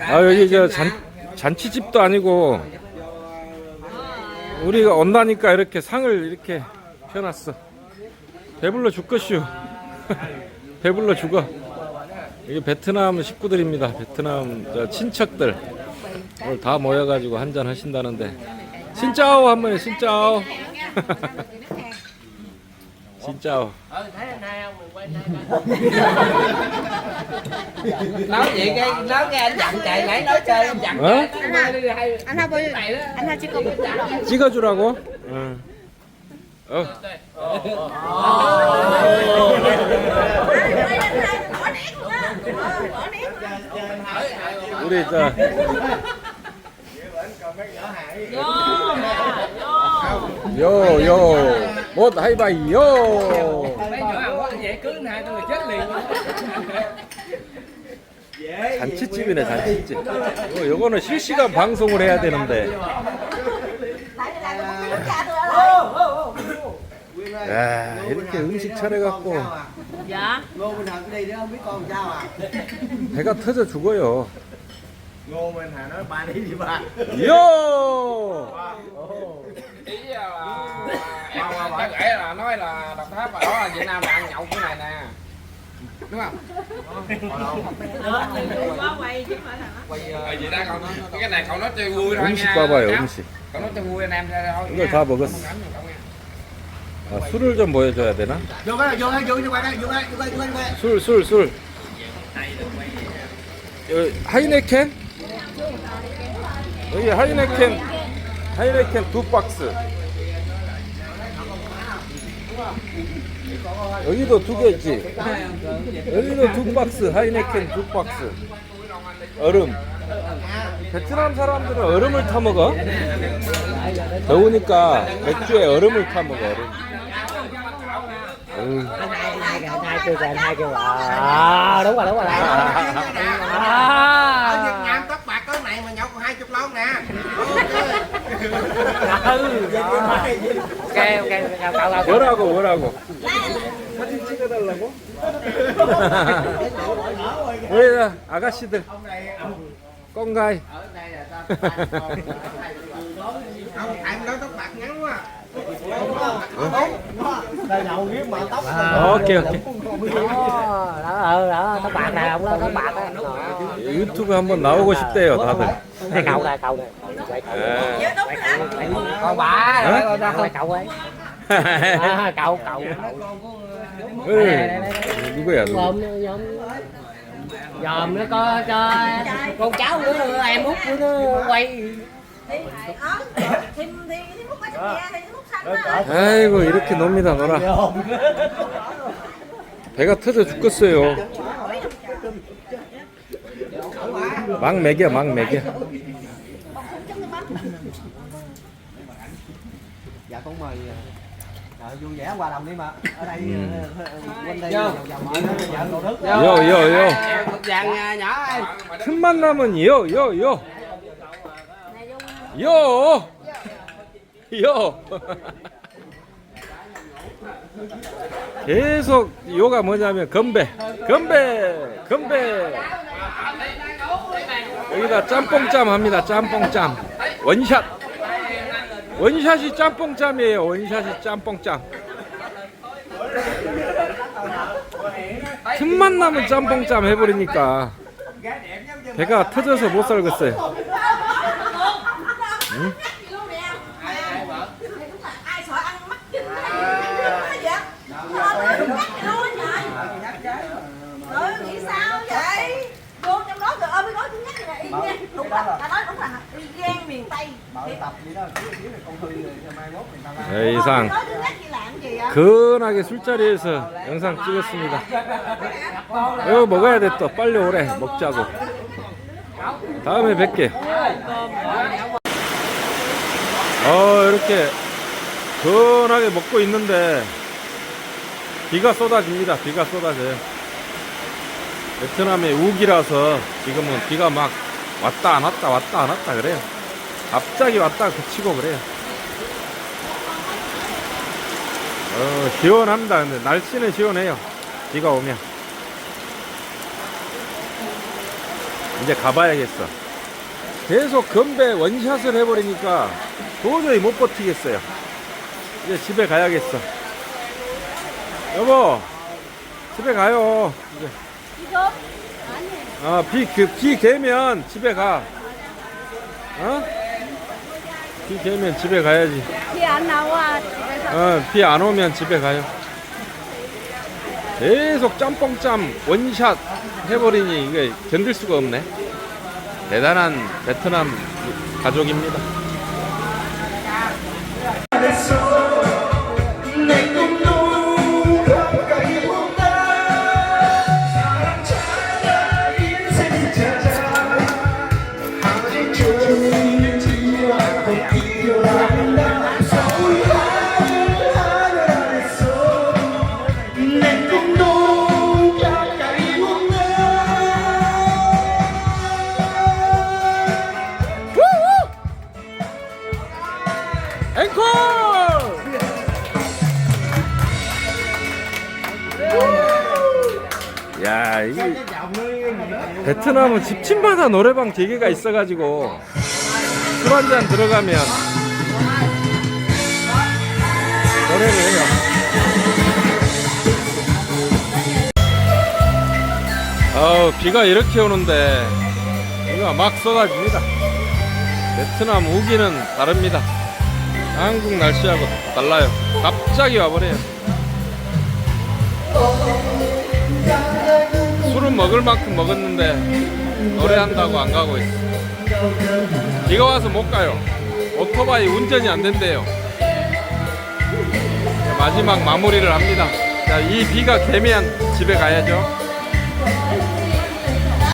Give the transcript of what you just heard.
아 여기 저 잔, 잔치집도 아니고 우리가 온다니까 이렇게 상을 이렇게 펴놨어. 배불러 죽겠슈. 배불러 죽어. 이게 베트남 식구들입니다. 베트남 저 친척들. 오늘 다 모여가지고 한잔 하신다는데. 신짜오 한번 해 신짜오. 신짜오 nói vậy cái nói cái anh dặn chạy nãy nói chơi anh dặn 어? Anh hai bơi Anh hai chỉ có một đồng 찍어주라고? 응. 어. 우리 저 요요 못 하이바이 요 mấy nhỏ ăn quá vậy cứ hai tôi là chết liền 잔치집이네 잔치집 어, 요거는 실시간 방송을 해야 되는데 야 이렇게 음식 차려갖고 Dạ Ngô Minh Hận đi đó không biết con sao à 배가 터져 죽어요 Ngô Minh Hận nói ba đi đi ba 요 ý là chắc kể là nói là độc tháp ở đó là Việt Nam là ăn nhậu cái này nè đúng không ở gì đó cậu nói cái này cậu nói chơi vui thôi 음식 nha 봐봐요 Cháu. 음식 cậu nói chơi vui anh em ra thôi 이걸 다 먹었어 아, 술을 좀 보여줘야 되나? Vô cái này vô đây vô vô qua đây vô đây vô đây vô đây vô đây 술, 술, 술. 여기 하이네켄? 여기 하이네켄, 하이네켄 두 박스. 여기도 두 개 있지? 여기도 두 박스, 하이네켄 두 박스. 얼음. 베트남 사람들은 얼음을 타 먹어. 더우니까 맥주에 얼음을 타 먹어, 얼음. 어휴. hai kêu kìa hai kêu à đúng rồi đúng rồi ở Việt Nam tóc bạc có này mà nhậu còn hai chục lon nè ok ok cậu cậu cậu 뭐라고 뭐라고 사진 찍어달라고? 우리 아가씨들 không nói tóc bạc ngắn quá tóc 오케이 오케이 đó ờ đó tóc bạc này ông đó tóc bạc á 유튜브 한번 나오고 싶대요 다들 đây cậu này cậu này 에. còn bà Hả? cậu cậu ấy à, cậu cậu 으이, 누구야 누구 nhôm nhôm nhòm nó có cho con cháu nữa em út của nó quay Thì ớn Thì thì thì múc bánh xe thì múc xanh đó 아이고 이렇게 놉니다 놀아 배가 터져 죽겠어요 막 먹여 막 먹여 dạ con mời Trời, vui vẻ qua đồng đi mà ở đây Ừ. ờ, quanh đây vòng vòng ở đó vợ cầu đức 요요요 một vàng à, nhỏ ơi 틈만 나면 요요요 요! 요! 계속 요가 뭐냐면 건배, 건배, 건배. 여기다 짬뽕짬 합니다. 짬뽕짬. 원샷. 원샷이 짬뽕짬이에요. 원샷이 짬뽕짬. 틈만 나면 짬뽕짬 해버리니까 배가 터져서 못 살겠어요. Ai sợ ăn mắc kinh vậy? Thôi, mắc cái luôn trời Rồi nghĩ sao vậy? Vô trong đó rồi ơi mới nói tiếng nhắc này y 네, 이상? 근하게 술자리에서 영상 찍었습니다. 이거 먹어야 돼 또 빨리 오래 먹자고. 다음에 뵐게. 어 이렇게 근하게 먹고 있는데 비가 쏟아집니다. 비가 쏟아져요. 베트남의 우기라서 지금은 비가 막 왔다 안 왔다 왔다 안 왔다 그래요. 갑자기 왔다 그치고 그래요. 어, 시원합니다. 근데 날씨는 시원해요. 비가 오면. 이제 가봐야겠어. 계속 건배 원샷을 해버리니까 도저히 못 버티겠어요. 이제 집에 가야겠어. 여보, 집에 가요. 이제. 아, 비, 그, 비 개면 집에 가. 어? 비 개면 집에 가야지. khi anh 나와 집에서 어, 비 안 오면 집에 가요. 계속 짬뽕짬 원샷 해버리니 이게 견딜 수가 없네. 대단한 베트남 가족입니다. 야, 이 베트남은 집집마다 노래방 기계가 있어가지고 술 한 잔 들어가면 노래를 해요. 아우, 비가 이렇게 오는데 비가 막 쏟아집니다. 베트남 우기는 다릅니다. 한국 날씨하고 달라요. 갑자기 와버려요. 술은 먹을 만큼 먹었는데 노래한다고 안 가고 있어. 비가 와서 못 가요. 오토바이 운전이 안 된대요. 마지막 마무리를 합니다. 자, 이 비가 개면 집에 가야죠.